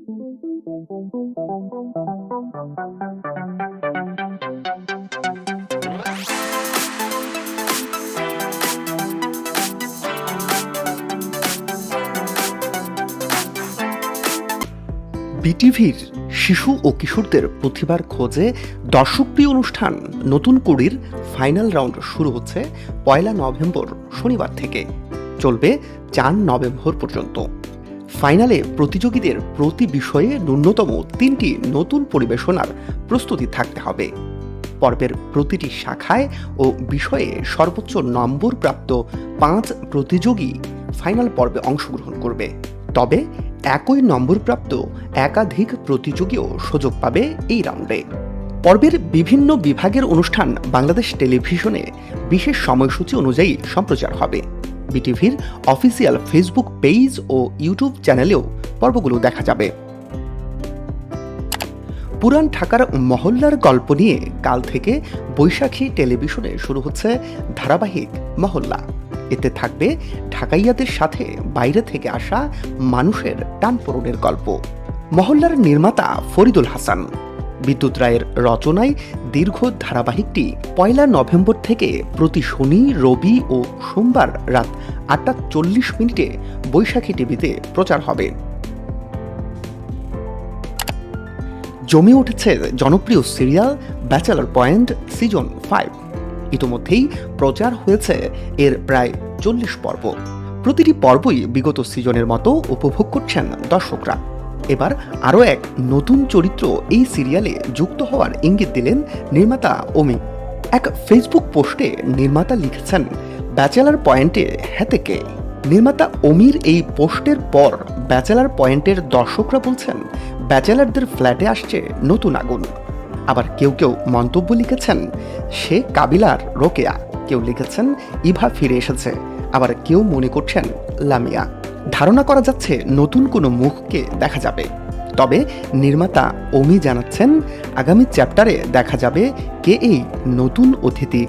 বিটিভির শিশু ও কিশোরদের প্রতিভার খোঁজে দর্শকপ্রিয় অনুষ্ঠান নতুন কুড়ির ফাইনাল রাউন্ড শুরু হচ্ছে পয়লা নভেম্বর শনিবার থেকে। চলবে চার নভেম্বর পর্যন্ত। ফাইনালে প্রতিযোগীদের প্রতি বিষয়ে ন্যূনতম তিনটি নতুন পরিবেশনার প্রস্তুতি থাকতে হবে। পর্বের প্রতিটি শাখায় ও বিষয়ে সর্বোচ্চ নম্বর প্রাপ্ত পাঁচ প্রতিযোগী ফাইনাল পর্বে অংশগ্রহণ করবে। তবে একই নম্বরপ্রাপ্ত একাধিক প্রতিযোগীও সুযোগ পাবে এই রাউন্ডে। পর্বের বিভিন্ন বিভাগের অনুষ্ঠান বাংলাদেশ টেলিভিশনে বিশেষ সময়সূচি অনুযায়ী সম্প্রচার হবে। বিটিভির অফিসিয়াল ফেসবুক পেজ ও ইউটিউব চ্যানেলেও পর্বগুলো দেখা যাবে। পুরান ঢাকার মহল্লার গল্প নিয়ে কাল থেকে বৈশাখী টেলিভিশনে শুরু হচ্ছে ধারাবাহিক মহল্লা। এতে থাকবে ঢাকাইয়াদের সাথে বাইরে থেকে আসা মানুষের টানপোড়নের গল্প। মহল্লার নির্মাতা ফরিদুল হাসান। বিদ্যুৎ রায়ের রচনায় দীর্ঘ ধারাবাহিকটি পয়লা নভেম্বর থেকে প্রতি শনি, রবি ও সোমবার রাত আটটা চল্লিশ মিনিটে বৈশাখী টিভিতে প্রচার হবে। জমে উঠেছে জনপ্রিয় serial bachelor point season five. ইতোমধ্যেই প্রচার হয়েছে এর প্রায় চল্লিশ পর্ব। প্রতিটি পর্বই বিগত সিজনের মতো উপভোগ করছেন দর্শকরা। এবার আরও এক নতুন চরিত্র এই সিরিয়ালে যুক্ত হওয়ার ইঙ্গিত দিলেন নির্মাতা ওমি। এক ফেসবুক পোস্টে নির্মাতা লিখেছেন, ব্যাচেলার পয়েন্টে হ্যাতেকে। নির্মাতা অমির এই পোস্টের পর ব্যাচেলার পয়েন্টের দর্শকরা বলছেন, ব্যাচেলারদের ফ্ল্যাটে আসছে নতুন আগুন। আবার কেউ কেউ মন্তব্য লিখেছেন, সে কাবিলার রোকেয়া। কেউ লিখেছেন, ইভা ফিরে এসেছে। আবার কেউ মনে করছেন, লামিয়া। ধারণা করা যাচ্ছে নতুন কোনো মুখকে দেখা যাবে। তবে নির্মাতা ওমি জানাচ্ছেন, আগামী চ্যাপ্টারে দেখা যাবে কে এই নতুন অতিথি।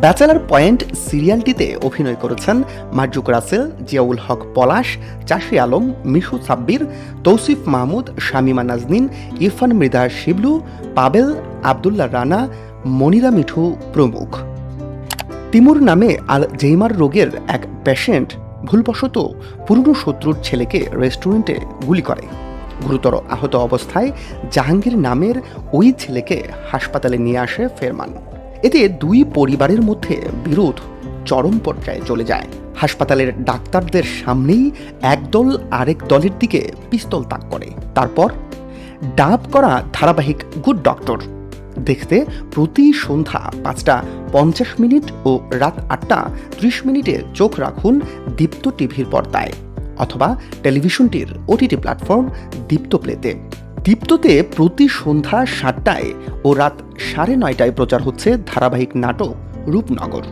ব্যাচেলার পয়েন্ট সিরিয়ালটিতে অভিনয় করেছেন মার্জুক রাসেল, জিয়াউল হক পলাশ, চাষি আলম, মিশু সাব্বির, তৌসিফ মাহমুদ, শামিমা নাজনীন, ইরফান মৃদা শিবলু, পাবেল আবদুল্লাহ রানা, মনিরা মিঠু প্রমুখ। তিমুর নামে আল জেইমার রোগের এক পেশেন্ট ভুলবশত পুরনো শত্রুর ছেলেকে রেস্টুরেন্টে গুলি করে। গুরুতর আহত অবস্থায় জাহাঙ্গীর নামের ওই ছেলেকে হাসপাতালে নিয়ে আসে ফেরমান। এতে দুই পরিবারের মধ্যে বিরোধ চরম পর্যায়ে চলে যায়। হাসপাতালের ডাক্তারদের সামনেই একদল আরেক দলের দিকে পিস্তল তাক করে। তারপর ডাব করা ধারাবাহিক গুড ডক্টর দেখতে প্রতি সন্ধ্যা পাঁচটা পঞ্চাশ মিনিট ও রাত আটটা ত্রিশ মিনিটে চোখ রাখুন দীপ্ত টিভির পর্দায় অথবা টেলিভিশনটির ওটিটি প্ল্যাটফর্ম দীপ্ত প্লেতে। দীপ্ততে প্রতি সন্ধ্যা সাতটায় ও রাত সাড়ে নয়টায় প্রচার হচ্ছে ধারাবাহিক নাটক রূপনগর।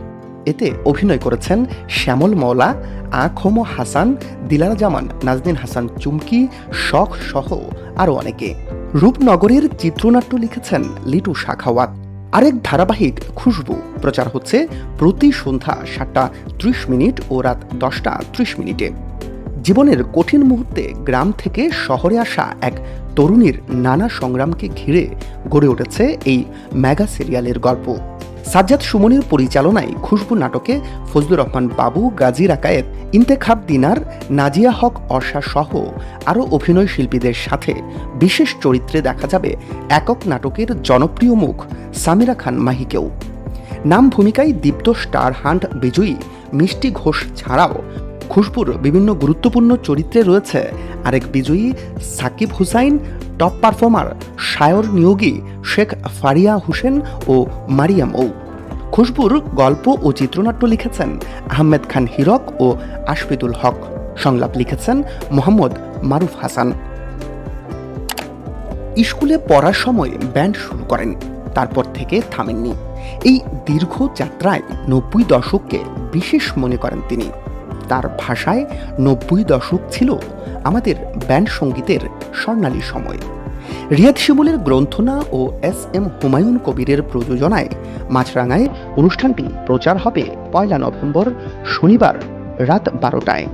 এতে অভিনয় করেছেন শ্যামল মওলা, আখম হাসান দিলারা জামান, নাজনীন হাসান চুমকি, শখ সহ আরও অনেকে। রূপনগরের চিত্রনাট্য লিখেছেন লিটু শাখাওয়াত। আরেক ধারাবাহিক খুশবু। প্রচার হচ্ছে প্রতি সন্ধ্যা সাতটা ত্রিশ মিনিট ও রাত দশটা ত্রিশ মিনিটে। জীবনের কঠিন মুহূর্তে গ্রাম থেকে শহরে আসা এক তরুণীর নানা সংগ্রামকে ঘিরে গড়ে উঠেছে এই ম্যাগা সিরিয়ালের গল্প। সাজ্জাদ সুমনির পরিচালনায় খুশবু নাটকে ফজলুর রহমান বাবু, গাজী রাকায়েত, ইন্তেখাব দিনার, নাজিয়া হক, অর্ষা সহ আরও অভিনয় শিল্পীদের সাথে বিশেষ চরিত্রে দেখা যাবে একক নাটকের জনপ্রিয় মুখ সামিরা খান মাহিকেও। নাম ভূমিকায় দীপ্ত স্টার হান্ট বিজয়ী মিষ্টি ঘোষ ছাড়াও খুশবুর বিভিন্ন গুরুত্বপূর্ণ চরিত্রে রয়েছে আরেক বিজয়ী সাকিব হুসাইন টপ পারফর্মার শায়র নিয়োগী শেখ ফারিয়া হোসেন ও মারিয়াম ও খুশবুর গল্প ও চিত্রনাট্য লিখেছেন আহমেদ খান হিরক ও আশফিদুল হক। সংলাপ লিখেছেন মোহাম্মদ মারুফ হাসান। স্কুলে পড়ার সময় ব্যান্ড শুরু করেন, তারপর থেকে থামেননি। এই দীর্ঘ যাত্রায় নব্বই দশককে বিশেষ মনে করেন তিনি। তার ভাষায় নব্বই দশক ছিল আমাদের ব্যান্ড সঙ্গীতের স্বর্ণালী সময়। রিয়াদ শিমুলের গ্রন্থনা ও এস এম হুমায়ুন কবিরের প্রযোজনায় মাছরাঙায় অনুষ্ঠানটি প্রচার হবে পয়লা নভেম্বর শনিবার রাত বারোটায়।